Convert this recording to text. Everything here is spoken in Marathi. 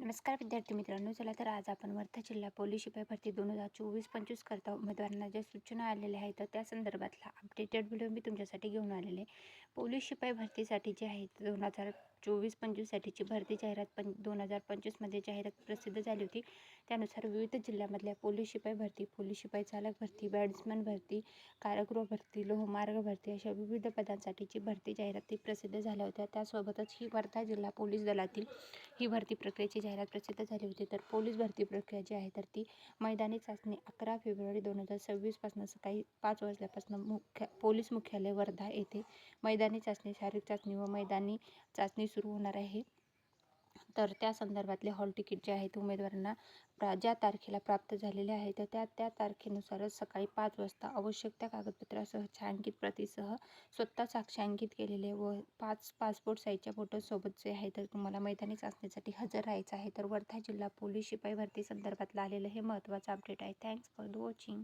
नमस्कार विद्यार्थी मित्रांनो चला तर आज आपण वर्धा जिल्हा पोलीस शिपाई भरती दोन हजार चोवीस पंचवीस करता उमेदवारांना ज्या सूचना आलेल्या आहेत तर त्या संदर्भातला अपडेटेड व्हिडिओ मी तुमच्यासाठी घेऊन आलेले. पोलीस शिपाई भरतीसाठी जे आहेत दोन हजार चोवीस पंचवीससाठीची भरती जाहिरात पण दोन हजार पंचवीसमध्ये जाहिरात प्रसिद्ध झाली होती. त्यानुसार विविध जिल्ह्यामधल्या पोलीस शिपाई भरती पोलीस शिपाई चालक भरती बॅट्समन भरती कारागृह भरती लोहमार्ग भरती अशा विविध पदांसाठीची भरती जाहिराती प्रसिद्ध झाल्या होत्या. त्यासोबतच ही वर्धा जिल्हा पोलीस दलातील ही भरती प्रक्रियेची जाहिरात प्रसिद्ध झाली होती. तर पोलीस भरती प्रक्रिया जी आहे तर ती मैदानी चाचणी अकरा फेब्रुवारी दोन हजार सव्वीसपासून सकाळी पाच वाजल्यापासून मुख्य पोलीस मुख्यालय वर्धा येथे मैदानी चाचणी शारीरिक चाचणी व मैदानी चाचणी सुरू होणार आहे. तर त्या संदर्भातले हॉल तिकीट जे आहेत उमेदवारांना प्रा ज्या तारखेला प्राप्त झालेले आहे तर त्या त्या तारखेनुसारच सकाळी पाच वाजता आवश्यक त्या कागदपत्रासह छायांकित प्रतीसह स्वतः साक्षांकित केलेले व पाच पासपोर्ट साईजच्या फोटोसोबत जे आहे तर तुम्हाला मैदानी चाचणीसाठी हजर राहायचं आहे. तर वर्धा जिल्हा पोलीस शिपाई भरती संदर्भातलं आलेलं हे महत्त्वाचं अपडेट आहे. Thanks for the watching